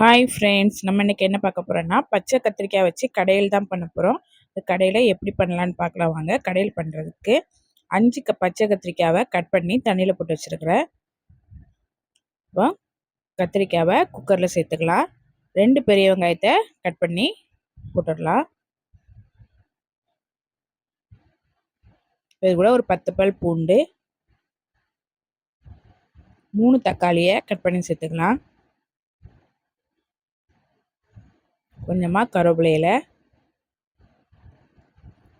Hi friends நம்ம இன்றைக்கி என்ன பார்க்க போகிறோன்னா பச்சை கத்திரிக்காய் வச்சு கடையில் தான் பண்ண போகிறோம் இந்த கடையில் எப்படி பண்ணலான்னு பார்க்கலாம் வாங்க. கடையில் பண்ணுறதுக்கு அஞ்சு க பச்சை கத்திரிக்காவை கட் பண்ணி தண்ணியில் போட்டு வச்சுருக்கிறேன். இப்போ கத்திரிக்காவை குக்கரில் சேர்த்துக்கலாம். ரெண்டு பெரிய வெங்காயத்தை கட் பண்ணி போட்டுடலாம். இது கூட ஒரு பத்து பல் பூண்டு மூணு தக்காளியை கட் பண்ணி சேர்த்துக்கலாம். கொஞ்சமாக கருவேப்பிலையில்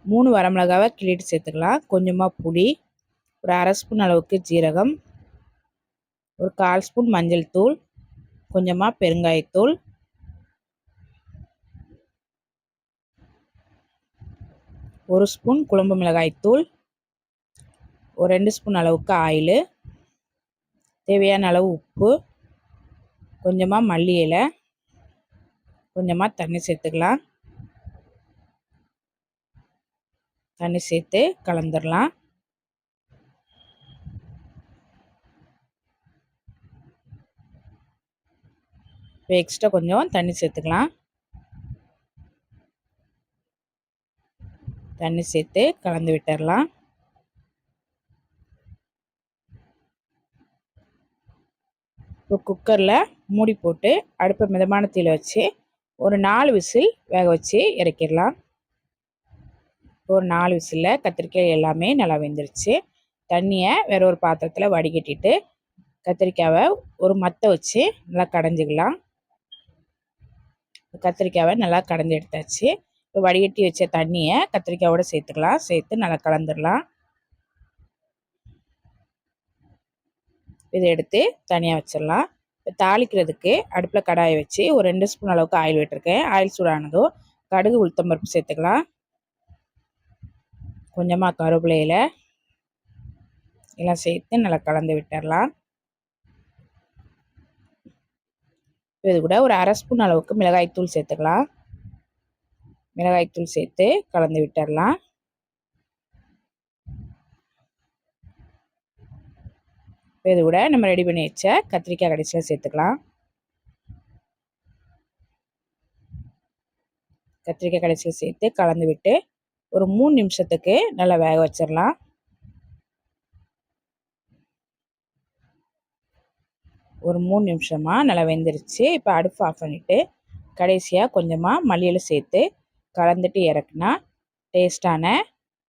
மூணு வரமிளகாவை கிள்ளிட்டு சேர்த்துக்கலாம். கொஞ்சமாக புளி ஒரு அரை ஸ்பூன் அளவுக்கு ஜீரகம் ஒரு கால் ஸ்பூன் மஞ்சள் தூள் கொஞ்சமாக பெருங்காயத்தூள் ஒரு ஸ்பூன் குழம்பு மிளகாய்த்தூள் ஒரு ரெண்டு ஸ்பூன் அளவுக்கு ஆயிலு தேவையான அளவு உப்பு கொஞ்சமாக மல்லி இலை கொஞ்சமாக தண்ணி சேர்த்துக்கலாம். தண்ணி சேர்த்து கலந்துடலாம் இப்போ எக்ஸ்ட்ரா கொஞ்சம் தண்ணி சேர்த்துக்கலாம். தண்ணி சேர்த்து கலந்து விட்டுடலாம் இப்போ குக்கரில் மூடி போட்டு அடுப்பை மிதமான தீயில் வச்சு ஒரு நாலு விசில் வேக வச்சு இறக்கிடலாம். ஒரு நாலு விசிலில் கத்திரிக்காய் எல்லாமே நல்லா வெந்துருச்சு. தண்ணியை வேற ஒரு பாத்திரத்தில் வடிகட்டிட்டு கத்திரிக்காவை ஒரு மத்தை வச்சு நல்லா கடைஞ்சிக்கலாம். கத்திரிக்காவை நல்லா கடைஞ்சி எடுத்தாச்சு. இப்போ வடிகட்டி வச்ச தண்ணியை கத்திரிக்காயோட சேர்த்துக்கலாம். சேர்த்து நல்லா கலந்துடலாம். இதை எடுத்து தனியாக வச்சிடலாம். தாளிக்கிறதுக்கு அடுப்பில் கடாயை வச்சு ஒரு ரெண்டு ஸ்பூன் அளவுக்கு ஆயில் விட்டுருக்கேன். ஆயில் சூடானதும் கடுகு உளுத்தம்பருப்பு சேர்த்துக்கலாம். கொஞ்சமாக கருவேப்பிலையில் எல்லாம் சேர்த்து நல்லா கலந்து விட்டுடலாம் இது கூட ஒரு அரை ஸ்பூன் அளவுக்கு மிளகாய்த்தூள் சேர்த்துக்கலாம். மிளகாய்த்தூள் சேர்த்து கலந்து விட்டுடலாம் இது கூட நம்ம ரெடி பண்ணி வச்ச கத்திரிக்காய் கடைசியில் சேர்த்துக்கலாம். கத்திரிக்காய் கடைசியில் சேர்த்து கலந்து விட்டு ஒரு மூணு நிமிஷத்துக்கு நல்லா வேக வச்சிடலாம். ஒரு மூணு நிமிஷமாக நல்லா வெந்துருச்சு. இப்போ அடுப்பு ஆஃப் பண்ணிவிட்டு கடைசியாக கொஞ்சமாக மல்லியில் சேர்த்து கலந்துட்டு இறக்குனா டேஸ்டான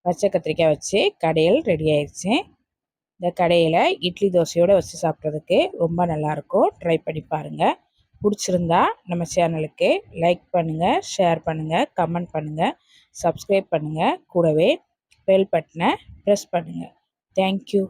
பச்சை கத்திரிக்காய் வச்சு கடையில் ரெடி ஆயிடுச்சு. இந்த கடையில் இட்லி தோசையோடு வச்சு சாப்பிட்றதுக்கு ரொம்ப நல்லாயிருக்கும். ட்ரை பண்ணி பாருங்கள் பிடிச்சிருந்தா நம்ம சேனலுக்கு லைக் பண்ணுங்கள் ஷேர் பண்ணுங்கள் கமெண்ட் பண்ணுங்கள் சப்ஸ்கிரைப் பண்ணுங்கள் கூடவே பெல் பட்டனை ப்ரெஸ் பண்ணுங்கள் தேங்க்யூ